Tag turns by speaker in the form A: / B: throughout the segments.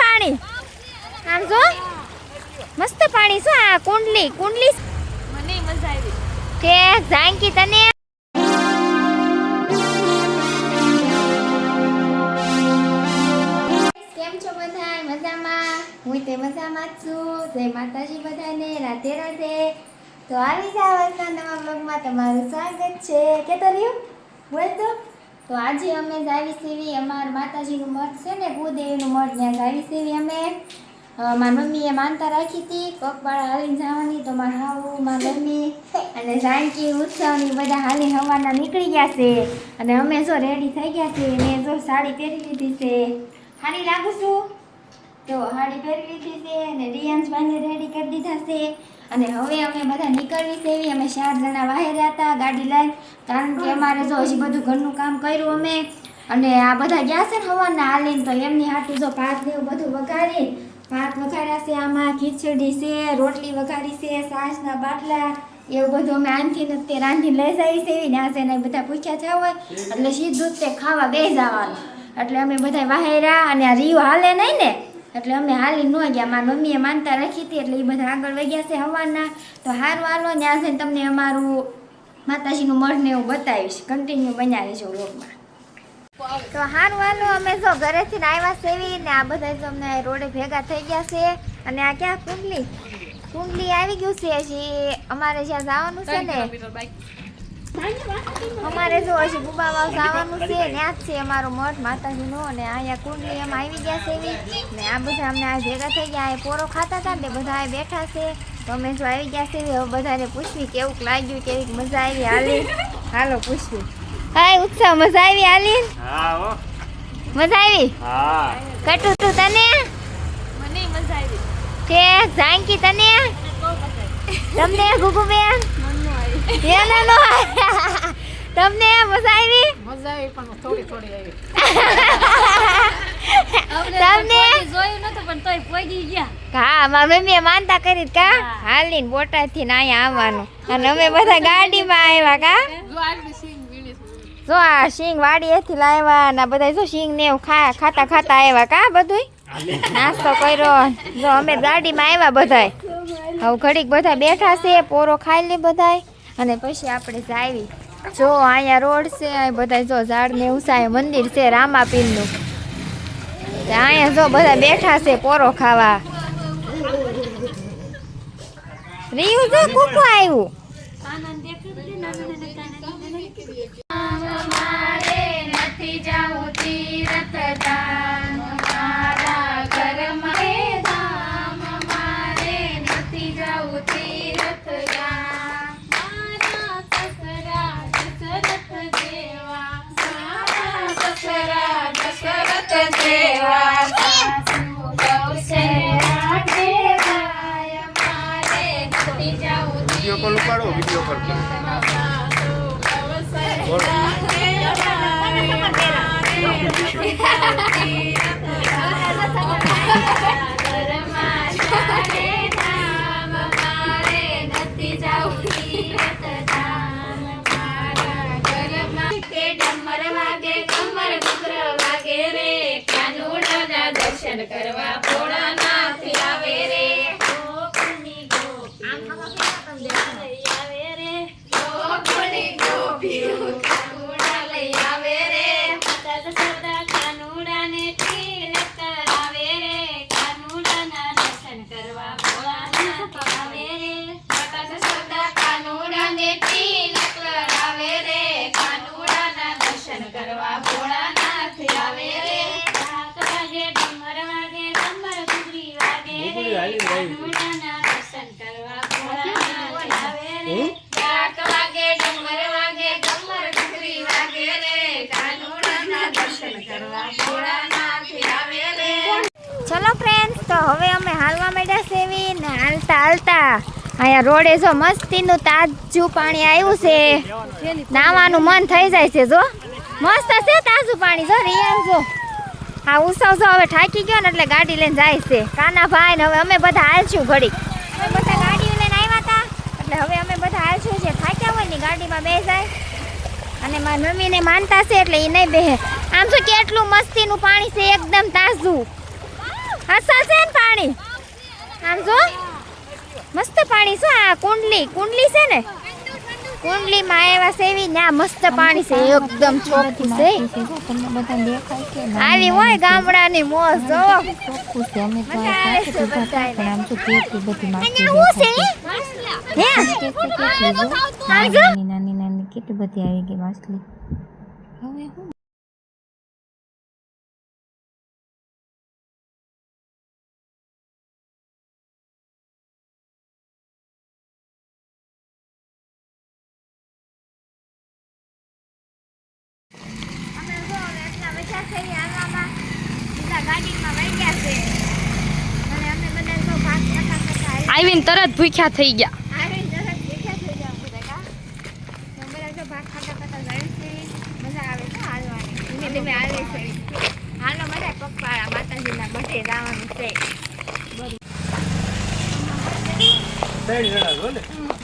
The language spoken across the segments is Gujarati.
A: પાણી. આમ જો મસ્ત પાણી શું આ કુંડલી. કુંડલી
B: મને મજા આવી.
A: કે જાનકી તને કેમ છો બધા મજામાં? હું તે મજામાં જ છું. જય માતાજી બધાને. રાધે રાધે. તો આવી જાવ આજના નવા બ્લોગમાં તમારું સ્વાગત છે. કે તો રહ્યું? બોલ તો? તો આજે અમે જાવી સેવી અમારા માતાજીનું મઠ છે ને કુદેવીનું મઠ ત્યાં આવી સેવી અમે. મારી મમ્મીએ માનતા રાખી હતી, પગપાળા હાલીને જવાની, તો મારા હાવું મારા મમ્મી અને જાનકી ઉત્સવની બધા હાલી હવાના નીકળી ગયા છે. અને અમે જો રેડી થઈ ગયા છે મેં જો સાડી પહેરી લીધી છે. સાડી લાગુ છું? તો સાડી પહેરી લીધી છે અને રિયાંશભાઈને રેડી કરી દીધા છે. અને હવે અમે બધા નીકળવી છે એવી અમે ચાર જણા બહાર હતા ગાડી લઈ કારણ કે અમારે જો હજી બધું ઘરનું કામ કર્યું અમે. અને આ બધા ગયા છે ને હવાના હાલીને તો એમની હાટું જો ભાત ને એવું બધું વઘારી. ભાત વઘાર્યા છે આમાં, ખીચડી છે, રોટલી વઘારી છે, સાસના બાટલા, એવું બધું અમે આનથી તે રાંધીને લઈ જઈ છે એવી ને ને બધા પૂછ્યા થયા હોય. એટલે સીધું તે ખાવા બે જવાનું. એટલે અમે બધા વાહેર્યા અને આ રીયું હાલે નહીં ને. એટલે અમે હાલી ન ગયા. મારી મમ્મીએ માનતા રાખી હતી, એટલે એ બધા આગળ વહી ગયા છે હવાના. તો હારું હાલો, ત્યાં જઈને તમને અમારું માતાજીનું મઢ ને એવું બતાવીશ. કન્ટિન્યુ બન્યા રહેજો વ્લોગમાં તો હારું હાલો, અમે જો ઘરેથી આવ્યા સેવી ને આ બધા જો અમને રોડે ભેગા થઈ ગયા છે. અને આ ક્યાં કુંડલી? કુંડલી આવી ગયું છે હજી અમારે જ્યાં જવાનું છે ને. અમારે જો હજી ગુબાવા જવાનું છે ત્યાં જ છે અમારો મઠ માતાજીનો અને અહીંયા કુંડલી એમ આવી ગયા છે એવી. ને આ બધા અમને આ ભેગા થઈ ગયા આ પોરો ખાતા હતા ને બધા આ બેઠા છે. તો અમે જો આવી ગયા છે હવે બધાને પૂછવી કેવું લાગ્યું કેવી મજા આવી હાલી. હાલો પૂછવી. હાય ઉત્સવ મજા આવી હાલી? મજા આવી? કટું તું તને?
B: મને મજા આવી.
A: કે જાનકી તને? તમને
B: મનનું આવી.
A: એને નો તમને મજા આવી?
C: મજા આવી પણ થોડી થોડી આવી.
A: તમને?
B: જોયું નતું પણ તોય પહોંચી ગયા.
A: હા મારા મમ્મીએ માનતા કરી તી કા. હાલીને બોટાદથી ને અહીંયા આવવાનું. અને અમે બધા ગાડીમાં આવ્યા કા?
C: જો
A: આ શીંગ વાડીએથી લાવ્યા ને બધા જો શીંગ ને એવું ખા ખાતા ખાતા આવ્યા કા બધુંય? નાસ્તો કર્યો. જો અમે ગાડીમાં આવ્યા બધાય. હવે ઘડીક બધા બેઠા છે પોરો ખાઈ લે બધાય. અને પછી આપણે જાવી. જો અહીંયા રોડ છે, અહીં બધા જો ઝાડ ને અહીંયા મંદિર છે, રામાપીરનું. અહીંયા જો બધા બેઠા છે પોરો ખાવા. રીયું જો, કુકુ આવ્યું. সম্পর্কে ચલો ફ્રેન્ડ્સ તો હવે અમે હાલવા માંડ્યા સેવી ને હાલતા હાલતા અહીંયા રોડે જો મસ્તીનું તાજું પાણી આવ્યું છે. નાવાનું મન થઈ જાય છે જો. મસ્ત છે તાજું પાણી, જો રિયાન જો. હા ઉત્સવ જો હવે થાકી ગયો ને એટલે ગાડી લઈને જાય છે. કાના ભાઈ ને હવે અમે બધા હાલશું ઘડી અમે બધા ગાડીઓ લઈને આવ્યા હતા. એટલે હવે અમે બધા હાલશું છે થાક્યા હોય ને ગાડીમાં બે જાય. અને મારી મમ્મીને માનતા છે એટલે એ નહીં બેહે. આમ શું કેટલું મસ્તીનું પાણી છે, એકદમ તાજું. અસલ છે ને પાણી આમ જો મસ્ત પાણી છે આ કુંડલી કુંડલી છે ને કુંડલીમાં એવા સેવી ને ના મસ્ત પાણી છે એકદમ ચોખ્ખું છે
B: ને
A: આવી હોય ગામડાની મોજ જો
B: ચોખ્ખું છે અમે તો આ આમ તો કેટલી બધી
A: અહીંયા હું
B: નાની નાની કેટલી બધી આવી ગઈ માછલી હવે હું
A: અમે જો હવે એટલા બધા થઈ હાલવામાં બધા ગાડીમાં વહી ગયા છે અને અમે બધા જો ભાગ કરતા કરતા આવી
C: આવીને તરત ભૂખ્યા થઈ ગયા
A: આવી તરત ભેગા થઈ જાવ બધા કા તો બધા જો ભાગ ખાતા ખાતા જાય છે મજા આવે છે હાલવાની ધીમે ધીમે હાલે છે હાલો બધા પગપાળા માતાજીના બધે જવાનું છે
D: ત્રણ જણા છો ને હું
A: આમ તો મેં હાડી ખોલી દીધી છે હલાતું નહોતું ને એટલે જો અમારા માતાજી મોઢે જવાનું હોય એટલે હાડી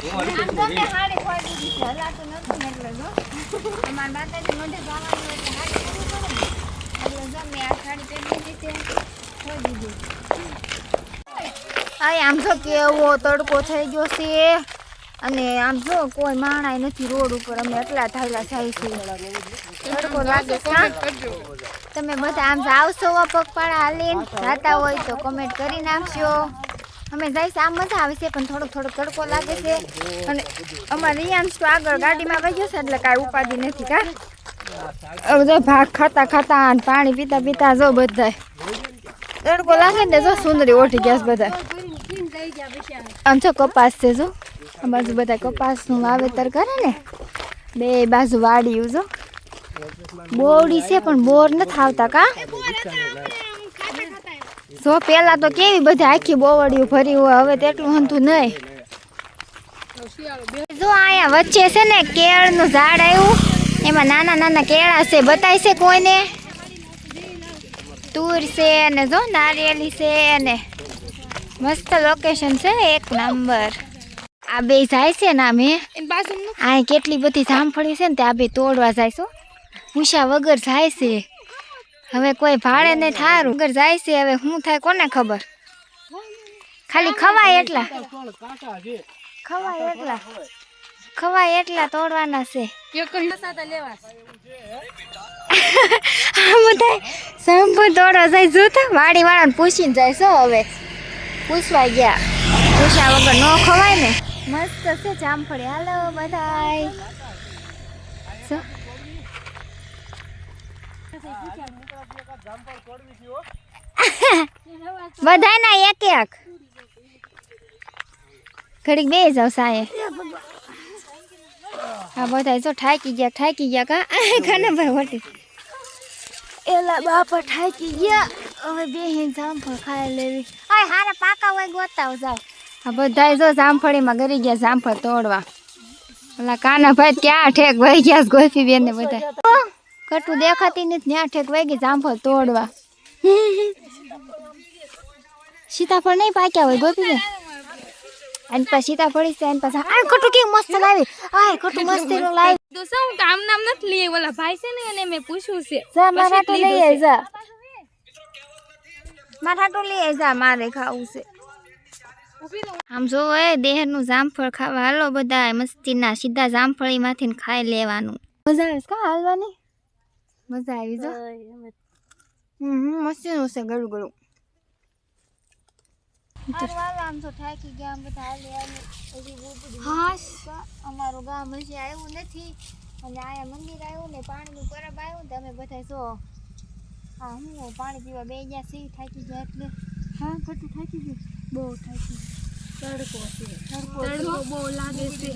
A: ખોલવી પડે ને. એટલે જો મેં આ સાડી પહેરી દીધી છે ખોલી દીધી આ આમ તો કેવો તડકો થઈ ગયો છે. અને આમ જો કોઈ માણાય નથી રોડ ઉપર, અમે એટલા થાયલા જાય છે. તડકો લાગે છે તમે બધા આમ આવશો પગપાળા હાલીને? જાતા હોય તો કમેન્ટ કરી નાખજો. અમે જઈશ આમ મજા આવે છે, પણ થોડોક થોડોક તડકો લાગે છે. અને અમારે રિયાંશ તો આગળ ગાડીમાં વહી છે, એટલે કાંઈ ઉપાધિ નથી, કા? બધા ભાગ ખાતા ખાતા પાણી પીતા પીતા જો બધા તડકો લાગે ને જો સુંદરી ઓઠી ગયા બધા આમ તો કપાસ છે જો. આ બાજુ બધા કપાસનું વાવેતર કરે ને. બે બાજુ વાડિયું જો. બોરડી છે પણ બોર નથી આવતા કા? જો પેલા તો કેવી બધી આખી બોવડીઓ ભરી હોય, હવે તેટલું હંતું નહીં. જો અહીંયા વચ્ચે છે ને કેળનું ઝાડ આવ્યું. એમાં નાના નાના કેળા છે, બતાય છે કોઈને? તુર છે અને જો નારિયેલી છે અને મસ્ત લોકેશન છે એક નંબર આ બે જાય છે ને અમે. આ કેટલી બધી જામફળી છે ને તે આ બે તોડવા જાય છો ઉષા વગર જાય છે. હવે કોઈ ભાડે ને થારું. વગર જાય છે હવે શું થાય કોને ખબર? ખાલી ખવાય એટલા. ખવાય એટલા. ખવાય એટલા તોડવાના છે. બધા સાંભળ તોડવા જાય જોતા વાડી વાળાને પૂછીને જાય છો હવે. પૂછવા ગયા. પૂછ્યા વગર ન ખવાય ને. મસ્ત છે જામફળી. હાલો બધાય. બધાના એક એક. ઘડીક બે જાવ સાયે હા બધા જો ઠાકી ગયા ઠાકી ગયા કા? ખાને ભાઈ વટી. એલા બાપા ઠાકી ગયા. હવે બે જામફળ ખાઈ લેવી. હારા પાકા હોય ગોતાવ જાવ બધા જો જામફળીમાં ગરી ગયા જામફળ તોડવા. ઓલા કાના ભાઈ ક્યાં ઠેક વહી ગયા ગોફી બેન ને બધા કટું દેખાતી નથી ત્યાં ઠેક વહી ગઈ જામફળ તોડવા. સીતાફળ નહીં પાક્યા હોય ગોપી બેન? અને પછી સીતાફળી છે અને પછી આ કટું કેવું મસ્ત લાવી. આ કટું મસ્ત એનું લાવી.
C: તો શું કામ નામ નથી લઈએ ઓલા ભાઈ છે ને એને મેં પૂછ્યું છે.
A: જા મારા તો લઈ જા. મારા તો લઈ જા મારે ખાવું છે. આમ જો એ દેહનું જામફળ ખાવા હાલો બધા મસ્તીના સીધા જામફળીમાંથી ને ખાઈ લેવાનું. મજા આવે કા હાલવાની? મજા આવી જો. હમ હમ મસ્તીનું છે ગળું ગળું. આમ તો થાકી ગયા બધા હાલી હાલી. અમારું ગામ હજી આવ્યું નથી. અને આયા મંદિર આવ્યું ને પાણીનું પરબ આવ્યું ને તમે બધા જો હા હું પાણી પીવા બે ગયા સી થાકી ગયા એટલે. હા ખટું થાકી ગયું. બહુ થાકી તડકો છે. તડકો
C: બહુ લાગે છે.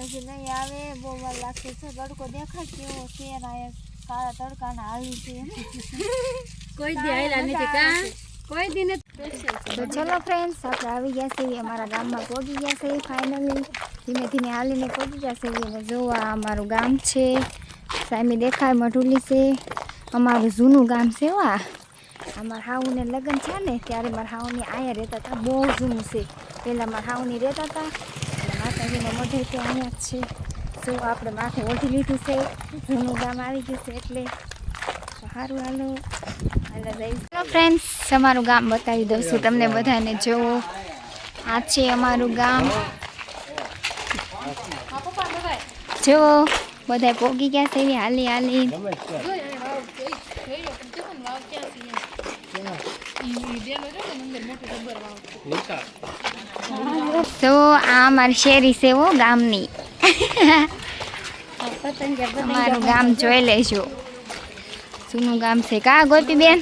A: હજી નહીં આવે. બહુ વાર લાગશે. છે તડકો દેખાય કેવો છે? ને આયા કાળા તડકાના હાલી છે
C: કોઈ દી આવેલા નથી કા? કોઈ દી નથી.
A: તો ચલો ફ્રેન્ડ્સ આપણે આવી ગયા છીએ અમારા ગામમાં પહોંચી ગયા છીએ ફાઇનલી ધીમે ધીમે હાલીને પહોંચી ગયા છીએ અને જોવા અમારું ગામ છે. સામે દેખાય મઢુલી છે. અમારું જૂનું ગામ છે વા અમારા હાઉને લગ્ન છે ને ત્યારે મારા હાઉની અહીંયા રહેતા હતા, બહુ જૂનું છે. પહેલાં મારા હાઉની રહેતા હતા, અને માતાજીનો મઢે તો અહીંયા જ છે. જો આપણે માથે ઓઢી લીધું છે, જૂનું ગામ આવી ગયું છે એટલે. સારું હાલો. હાલો જઈશું ફ્રેન્ડ્સ અમારું ગામ બતાવી દઉં છું તમને બધાને. જુઓ આ છે અમારું ગામ. જુઓ બધા પોગી ગયા છે, હાલી હાલી. તો આ અમારી શેરી હો ગામની. અમારું ગામ જોઈ લેજો. જૂનું ગામ છે કા ગોપી બેન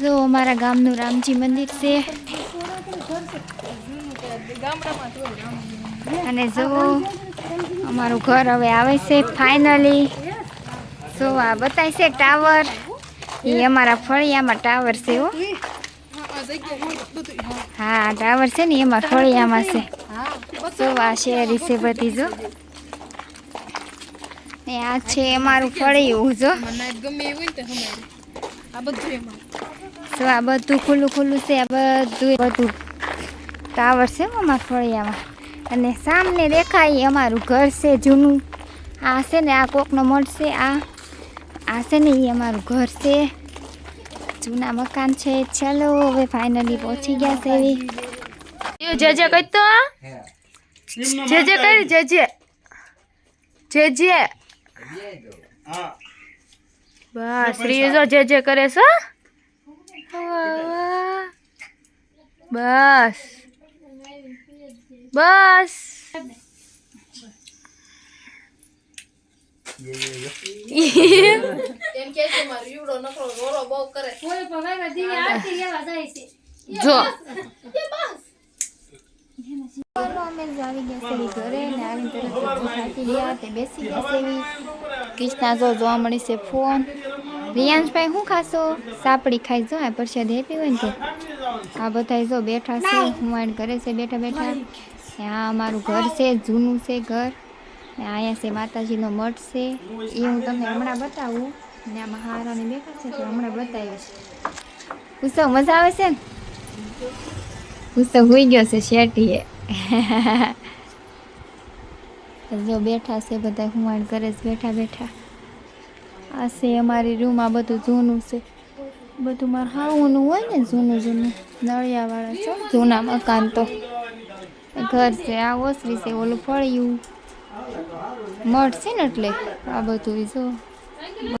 A: જો અમારા ગામનું રામજી મંદિર છે. અને જો અમારું ઘર હવે આવે છે ફાઇનલી જો આ બતાય છે ટાવર. એ અમારા ફળિયામાં ટાવર છે હો. હા ટાવર છે ને એમાં ફળિયામાં છે. તો આ શેરી છે બધી જો. ને આ છે અમારું ફળિયું જો. જો આ બધું ખુલ્લું ખુલ્લું છે આ બધું બધું ટાવર છે અમારા ફળિયામાં. અને સામને દેખાય અમારું ઘર છે જૂનું. આ છે ને આ કોકનો મઠ છે આ. આ છે ને એ અમારું ઘર છે. જૂના મકાન છે. ચાલો, હવે ફાઇનલી પહોંચી ગયા છે એવી.
C: જે જે કઈ તો જે જે કરી જે જે જે જે બસ શ્રીજો જે જે કરે છે બસ. બસ. જો
A: અમે ઘરે તે બેસી ગયા સેવી એવી જો જોવા મળી છે ફોન રિયાંશભાઈ શું ખાશો સાપડી ખાઈ જો આ પરસાદ હેતી હોય ને તે આ બધા જો બેઠા છે એને ઘરે છે બેઠા બેઠા ત્યાં અમારું ઘર છે જૂનું છે ઘર અહીંયા છે માતાજીનો મઠ છે. એ હું તમને હમણાં બતાવું. ને આમાં મહારાણી બેઠા છે તો હમણાં બતાવીશ. ઉત્સવ મજા આવે છે ને? ઉત્સવ હોઈ ગયો છે શેઠીએ. જો બેઠા છે બધા હુમાણ કરે છે, બેઠા બેઠા. આ છે અમારી રૂમ આ બધું જૂનું છે. બધું મારે હાવનું હોય ને જૂનું જૂનું. નળિયાવાળા છે, જૂના મકાન તો. ઘર છે, આ ઓસરી છે, ઓલું ફળિયું. છે ને એટલે આ બધું જો.